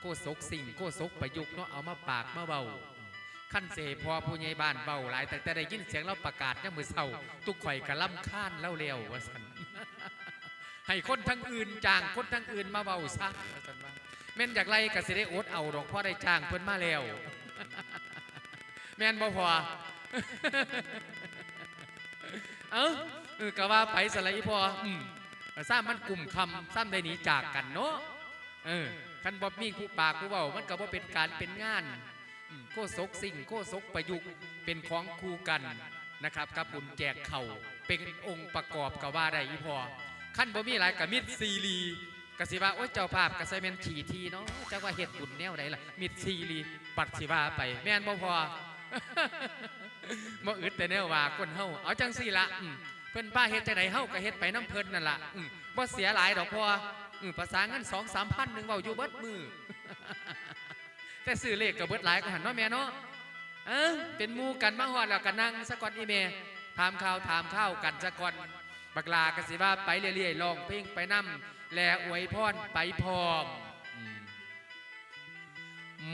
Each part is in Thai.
โกศกสิ่งโกศกประยุกต์เนาะเอามาปากมาเบาขั้นเสพอผู้ใหญ่บ้านเบาหลาย แต่แต่ได้ยินเสียงเราประกาศเนี่ยมือเศร้าทุกข่อยกระล่ำข้านเล่าเร็วว่าสันให้คนทั้งอื่นจ้างคนทั้งอื่นมาเบาซะว่าสันว่าแม่นอยากไล่กสิได้อดเอาดอกพราะได้จ้างเพิ่นมาแล้วแม่นบ่พอเอ้าเอก็ว่าไปสไลด์พอซ้ำมันกลุ่มคำซ้ำได้หนีจากกันเนาะ เออคันบ่มีผู้ปากผู้เบามันก็บ่เป็นการเป็นงานอืมโคศกสิ่งโคศกประยุกต์เป็นของคู่กันนะครับกับบุญแจกเข่าเป็นองค์ประกอบก็ว่าได้อีพอขั้นบ่มีหลายกับมิตรซีรีกสิว่าโอ้ยเจ้าภาพกสิเมนฉีทีเนาะเจ้าว่าเฮ็ดบุญแนวใดล่ะมิตรซีรีปัดสิว่าไป แม่นบ่พอบ่อึดแต่แนวว่าคนเฮาเอาจังซี่ละอืม เพิ่นป้าเฮ็ดจังไดเฮาก็เฮ็ดไปน้ำเพิ่นนั่นล่ะอืมบ่เสียหลายดอกพออืมภาษาเงิน2 3พันหนึงเว้าอยู่เบิดมือ แต่ซื้อเลขก็เบิดหลายก็หันเนาะแม่เนาะเออเป็นหมู่กันมาฮอดแล้วก็นั่งซะก่อนอีแม่ถามข่าวถามข้าวกันซะก่อนบักลาก็สิว่าไปเรื่อยๆร้องเพลงไปนํแลอวยพรไปพร้อม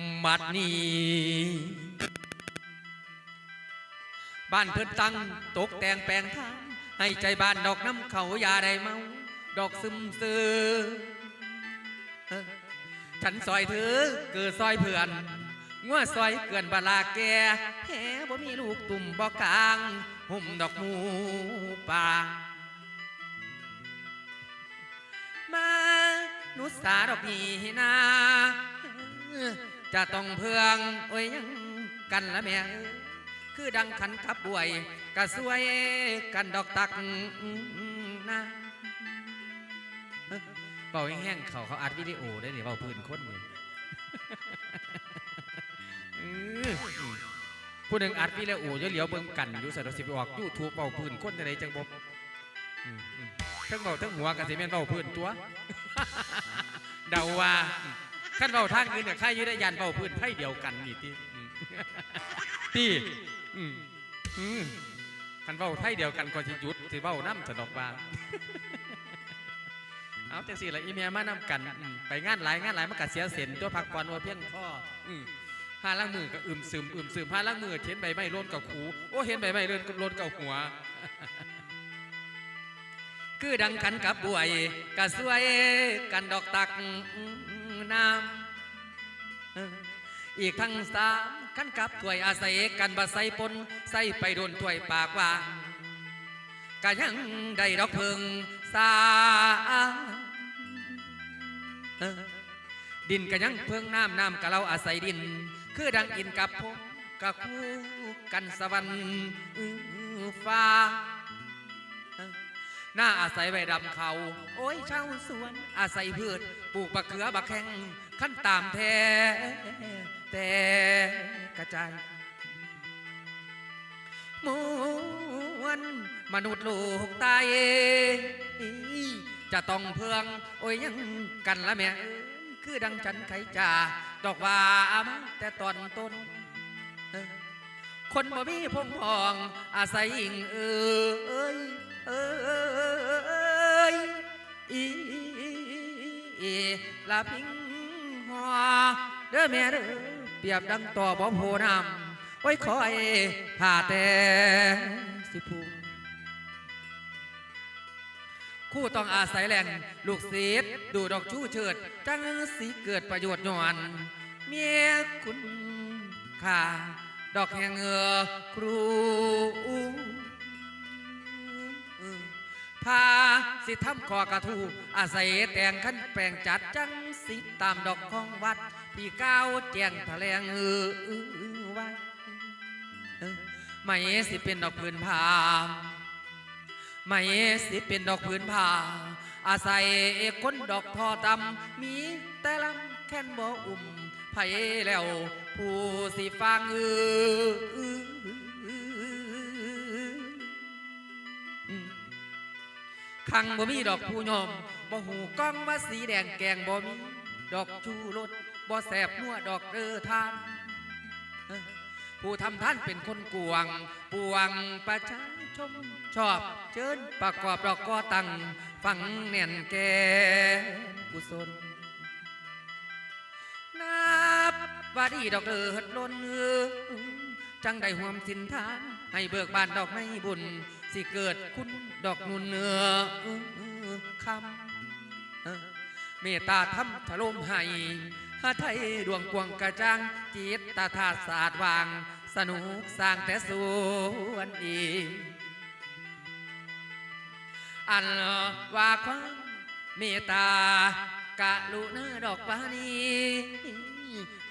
มมัดนี้บ้านเพิ่นตั้งตกแต่งแปลงทาง ให้ใจบ้านดอกน้ำเขาอยาได้เมา ดอกซึมซึเอฉันซอยเธอเกิดซอยเพื่อนงัวซอยเกินบาลาแกแหบ่มีลูกตุ่มบ่กลางหุ่มดอกมูป่ามานุสาดอกนีนาจะต้องเพื่องโอ้ยยังกันละแม่เอ้ย คือดังขันขับบวยกะสวยกันดอกตักนะเอ้อเบาแห้งเขาเขาอัดวิดีโอได้เนี่ยเบาพื้นคนนี่อื้อผู้หนึ่งอัดวิดีโอจะเหลียวเบิ่งกันอยู่ส่เรสิไปออกยูทูบเบาพื้นคนจะไหนจังบบทั้งเบาทั้งหัวกันสิแม่นเบาพื้นตัวเดาว่าขั้นเบาทางอื่นเนี่ยใครยืดยันเบาพื้นไพ่เดียวกันนี่ที่ตี อืมอืมคันเว้าไทยเดียวกันก็สิหยุดสิเว้าน้ำสนอกบางเอาจังสี่ละอีเมียมานํกันอืมไปงานหลายงานหลายมันก็เสียเส้นตัวพักผ่อนว่าเพียงพออืมห้าล่างมือก็อึมซึมอึมซึมห้าล่างมือเห็นใบไม้ร่นกับหูโอ้เห็นใบไม้ร่นร่นกับหัว คือดังขันกับบวยกะสวยกันดอกตักน้ำเอออีกทั้งสาม ขันกับถ้วยอาศัยกันบาใส่ปนใส่ไปโดนถ้วยปากว่างก็ยังได้ดอกเพิงสาดินก็ยังเพิงน้ำน้ำก็เราอาศัยดิน คือดังอินกับพงกับคู่กันสวรรค์ฟ้าหน้าอาศัยไว้ดำเขา โอ้ยชาวสวน อาศัยพืชปลูกบักเขือบักแข้งขั้นตามแท้ แต่กระจายมวนมนุษย์ลูกตายจะต้องเพื่อง โอ้ยยังกันละแม่คือดังฉันไขจ่าดอกว่ามาแต่ตอนต้น คนบ่มีพงพอง อาศัยอิงเอ้ยเอ้ยอีอีลาพิงหัวเด้อแม่เด้อ เปรียบดังต่อบ่โพน้ำไว้คอยผ่าแต่สิพูคู่ต้องอาศัยแหล่งลูกศิษย์ดูดอกชูเฉิด จังสิเกิดประโยชน์ย้อน เมียคุณค่าดอกแห่งเงือครูพาสิทำขอกระทูอาศัยแต่งขั้นแปลงจัดจังสิตามดอกของวัด ที่ก้าแจงแถลงเออเออเออไว้ไม่สิเป็นดอกพื้นผ้าไม่สิเป็นดอกพื้นผ้าอาศัยคนดอกทอตำมีแต่ลำแค่นบ่อุ่มไผแล้ว ผู้สิฟังเออขังบ่มีดอกผู้ยอมบ่หูกล้องว่าสีแดงแกงบ่มีดอกชูรส บ่แสบนัวดอกเรอทานผู้ทำท่านเป็นคนกวงปวงประชาชมชอบเชิญประกอบดอกกอตังฟังแน่นแกกุศลนับว่าดีดอกเลิศล้นเออจังได้ห่วมสินทาน ให้เบิกบานดอกในบุญ สิเกิดคุณดอกนุนเนื้อคำเมตตาทำถล่มให้หาไทยดวงกวงกระจ่างจิตตาธาตุศาสตร์วาง สนุกสร้างแต่ส่วนดีอันว่าความเมตตากะลุณาดอกปานี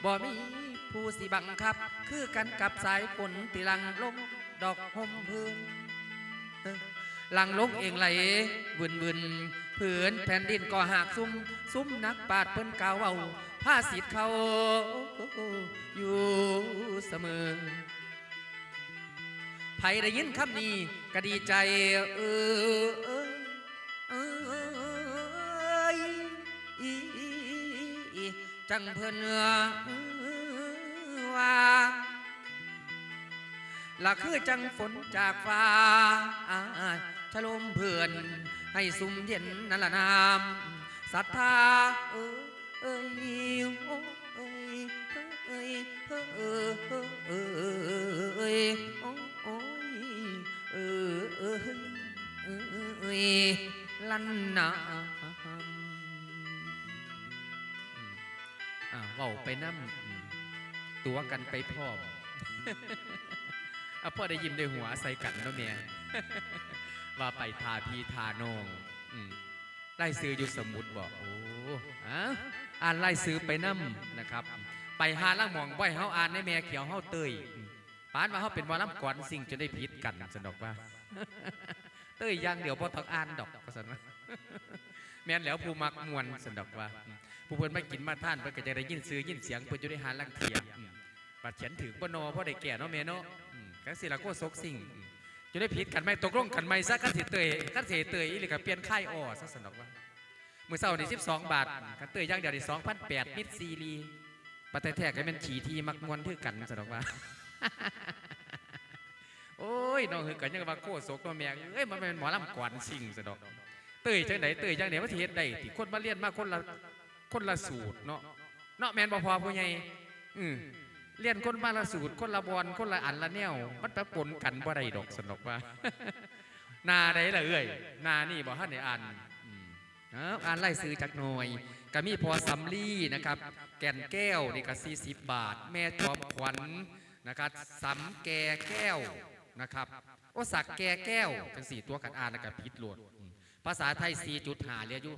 บ่มีผู้สิบังคับ คือกันกับสายฝนที่หลังลงดอกหมพื้นลังลงเองไหลวุ่นวุ่นผืนแผ่นดินก็หักซุ่มซุ่มนักปาดเพิ่นกาวเอา ผ้าสิทธิ์เขาอยู่เสมอไผได้ยินคำนี้ก็ดีใจเออเอยเอยอีอีจังเพิ่นว่าละคือจังฝนจากฟ้าชะลมเพื่อนให้สุมเย็นนั่นละนามศรัทธาเออ อ้ยโอ้เอยเอ้ยเอยเอยโอ้โอ้ยเออเอยเอยลันนาอ่าเว้าไปน้ำตัวกันไปพร้ออะพ่อได้ยินได้วยหัวใส่กันเนาะเมียว่าไปทาพีทานองอืมไล่ซื้ออยู่สมุดบอกโอ้อะ อ่านไล่ซื้อไปน้ำนะครับ ไปหาล่างหมองบ่อยเฮาอ่านในแม่เขียวเฮาเตยปานว่าเฮาเป็นวาลํก่อนสิ่งจะได้ผิดกันสนดอกว่า เตยอย่างเดียวบ่ต้องอ่านดอกว่าซั่นว่าแม่นแล้วผู้มักมวนสนดอกว่าอืมผู้เพิ่นมากินมาท่านเพิ่นก็จะได้ยินซื้อยินเสียงเพิ่นจะได้หาลังเทียมบัดเขียนถือบ่นอพราะได้แก่เนาะแม่เนาะอืมก็สิละโกซกสิ่งจะได้ผิดกันไหมตกลงกันไหมซะกันสิเตยกันสิเตยอีหรือก็เปลี่ยนค่ายอ้อซะสนดอกว่า มือเช้านี่12บสองบาทกันเตยย่างเดียวนี่2,800มิตรซีรีปะแต่แท้ก็แม่นขี่ทีมักมวนคือกันสนดอกว่า โอ้ยน้องคือกันยังว่าโคศกตัวแม่เอ้ยมันเป็นหมอลำกวนสิ่งสะดอกเตยจังไดเตยจังไดว่าเฮ็ดได้ที่คนมาเรียนมาคนละคนละสูตรเนาะเนาะแมนบ่พอผู้ใหญ่อือเรียนคนมาละสูตร คนละบอลคนละอันละแนวมันไปปนกันบ่ได้ดอกสนอกว่านาใดละเอ้ยนานี่บ่ทันได้อ่านอืมเอา อ่านไล่ซื้อจักหน่อยก็มีพอสำลีนะครับ แก่นแก้วนี่ก็40 บาท แม่จอมขวัญนะครับสำแกแก้วนะครับโอสักแกแก้วจังสี่ตัวกันอ่านนะครับผิดโหลด ภาษาไทย 4.5เหลืออยู่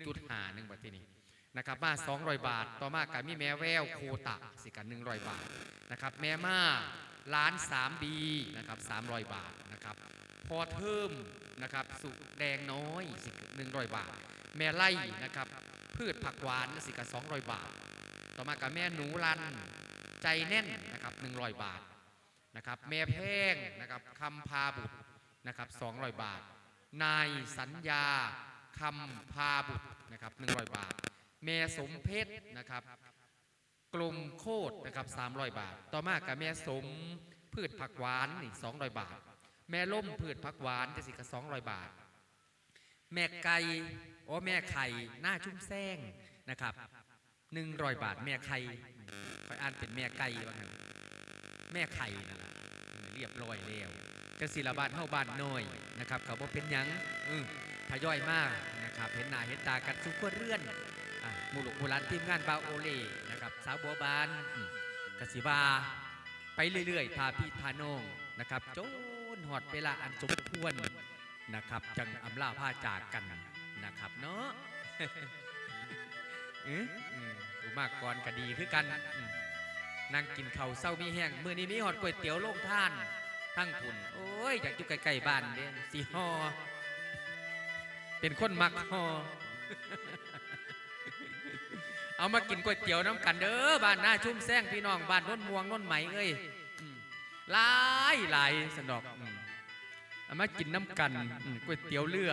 1.5หนึ่งบัดทีนี้นะครับมา200 บาท ต่อมากับมีแม่แววโคตะสิกัน100 บาทนะครับแม่มาล้าน 3B นะครับ300 บาทนะครับพอเทิมนะครับสุกแดงน้อยสิ100 บาท แม่ไล่นะครับ พืชผักหวานสิกับ200บาท ต่อมากับแม่หนูรันใจแน่นนะครับ100บาทนะครับแม่แพงนะครับคำพาบุตรนะครับ200บาท นายสัญญาคำพาบุตรนะครับ100บาท แม่สมเพชรนะครับกลมโคตรนะครับ300บาท ต่อมากับแม่สมพืชผักหวานนี่200บาทแม่ล่มพืชผักหวานจะสิกับ200บาท แม่ไก่ โอ้แม่ไข่หน้าชุ่มแซงนะครับหนึ่งร้อยบาทแม่ไข่คอยอ่านเป็นแม่ไก่ว่างแม่ไข่นั่นแหละเรียบร้อยแล้วจะศิลบาทเท่าบ้านน้อยนะครับเขาบอกเป็นยังเออทยอยมากนะครับเห็นหน้าเห็นตากันทุกเรื่อนหมูลุกโบราณทีมงานบาวโอเล่นะครับสาวบัวบานกสิบาไปเรื่อยๆพาพี่พาน้องนะครับโจนหอดเวลาอันสมควรนะครับจังอำลาผ้าจากกัน นะครับเนาะเอ๊ะอืมอุมากก่อนก็ดีคือกันอืมนั่งกินข้าวเศร้ามีแห้งมื้อนี้มีหอดก๋วยเตี๋ยวโล่งท่าน ทั้งผุนโอ้ยอยากอยู่ใกล้ๆบ้านเด้สีฮอเป็นคนมักฮอเอามากินก๋วยเตี๋ยวน้ำกันเด้อบ้านหน้าชุ่มแซงพี่น้องบ้านน้นม่วงน้นไหมเอ้ยอืมหลายหลายสนดอกอืมเอามากินน้ำกันอืมก๋วยเตี๋ยวเรือ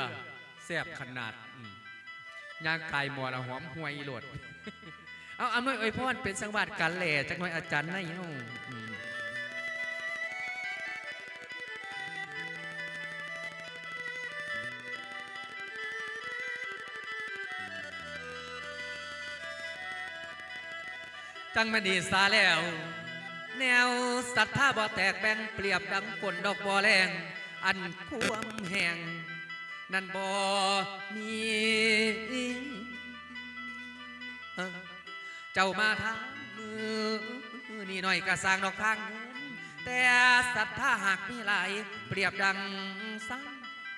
แซ่บขนาดย่างกายหมอละหอมห่วยโหลด เอาอำนวยอวยพรเป็นสังวาสกันแหล่จักหน่อยอาจารย์นายเฮาจังไม่ดีสาแล้ว แนวศรัทธาบ่แตกแบ่งเปรียบดังฝนดอกบ่แรง อันควมแห่ง นั่นบ่มีเจ้ามาทางมือนี่หน่อยก็สร้างดอกทางเงินแต่ศรัทธาหากมีหลาย เปรียบดังสัง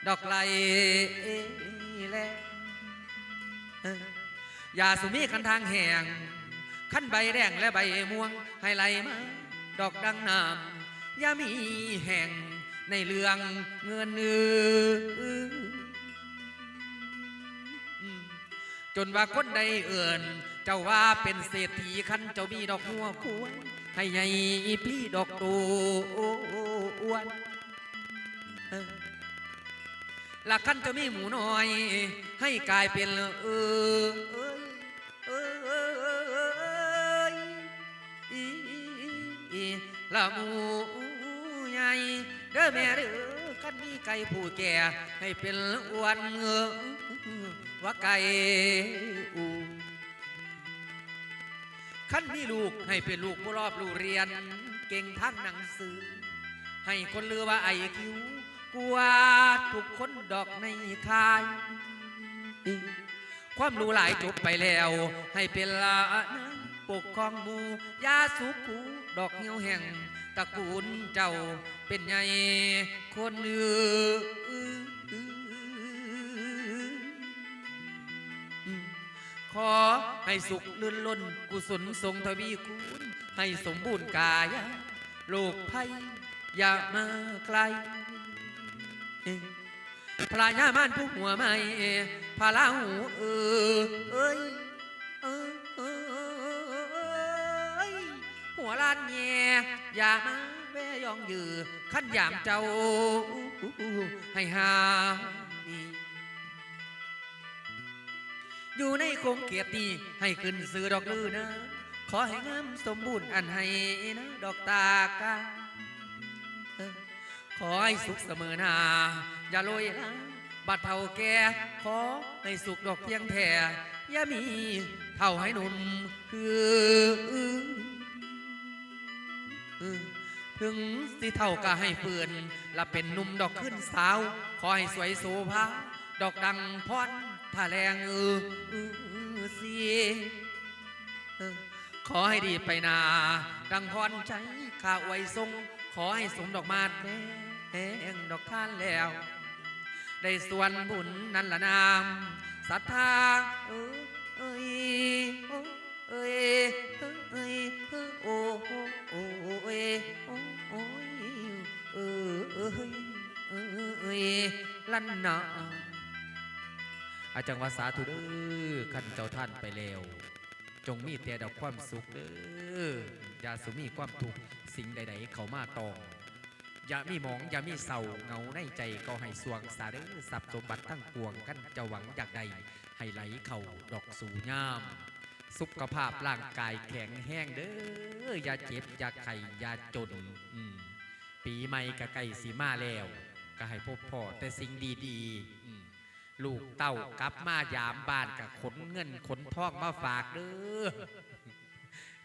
ดอกไหลแลเอ้ออย่าสุมีคันทางแห่งขั้นใบแดงและใบม่วงให้ไหลมาดอกดังน้ำอย่ามีแห่งในเรื่องเงินเอือ จนว่าคนใดเอื่น เจ้าว่าเป็นเศรษฐีขันเจ้ามีดอกหัวควรให้ใหญ่พี่ดอกตูอ้วนหลักขันเจ้ามีหมูน้อย ให้กลายเป็นเออเอ้ยเอ้ยเอ้ยเอ้ยเอ้ยอีอีละหมูใหญ่เด้อแม่เด้อขันมีไก่ผู้แก่ให้เป็นอ้วนเงือ ว่าไก่อูขั้นมีลูกให้เป็นลูกผู้รอบรู้เรียน เก่งทั้งหนังสือ ให้คนลือว่าไอคิวกว่าทุกคนดอกในคายความรู้หลายจบไปแล้ว ให้เป็นลานปกครองมูยาสุขูดอกเหี่ยวแห่งตระกูลเจ้าเป็นไงคนเนื ให้สุขลื่นล้นกุศลทรงทวีคูณให้สมบูรณ์กายโลกภัยอย่ามาไกลพระยามานผู้หัวไม่พระลาหูเออเอ้ยเออเออเอ้ยหัวล้านแย่อย่ามาแวยองยือขั้นยามเจ้าให้หา อยู่ในคงเกียรติให้ขึ้นสื่อดอกลือนะ ขอให้งามสมบูรณ์อันให้นะดอกตากาขอให้สุขเสมอหนาอย่าโรยนะบัดเท่าแก่ขอให้สุขดอกเพียงแท่อย่ามีเท่าให้หนุนคือถึงสิเท่าก็ให้เปื่อนและเป็นนุ่มดอกขึ้นสาว ขอให้สวยโสภาดอกดังพร ถ้าแรงเออเอเสียขอให้ดีไปนา ดังพรใจข้าไว้ทรง ขอให้สมดอกมาแแห้งดอกท่านแล้ว ได้ส่วนบุญนั่นละนามศรัทธาเออเอ้ยโอ้เอ้ยเอ้ยเอ้ยโอ้โอ้โอ้เอ้ยโอ้โอ้ยเออเอ้ยเออเอ้ยลั่นนา อาจังวาสาธุเด้อขันเจ้าท่านไปแล้ว จงมีแต่ดอกความสุขเด้ออย่าสุมีความทุกข์สิ่งใด ๆ เขามาตองอย่ามีหมองอย่ามีเศร้าเงาในใจก็ให้สวงสาเด้อสับสมบัติทั้งปวงกันเจะหวังอยากใดให้ไหลเข้าดอกสู่ยาม สุขภาพร่างกายแข็งแห้งเด้ออย่าเจ็บอย่าไข้อย่าจนปีใหม่ก็ใกล้สีมาแล้ว ก็ให้พบพ่อแต่สิ่งดีๆอืม ลูกเต้ากลับมายามบ้านกับขนเงินขนทองมาฝากเด้อ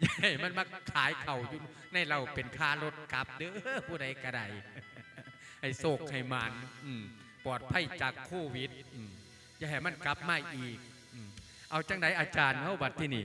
ใหญ่มันมาขายเข่าอยู่ในเราเป็นค่ารถกลับเด้อผู้ใดกระไดไอ้โศกไห้มันปลอดภัยจากโควิดอย่าให้มันกลับมาอีก เอาจังไดอาจารย์เขาบัดที่นี่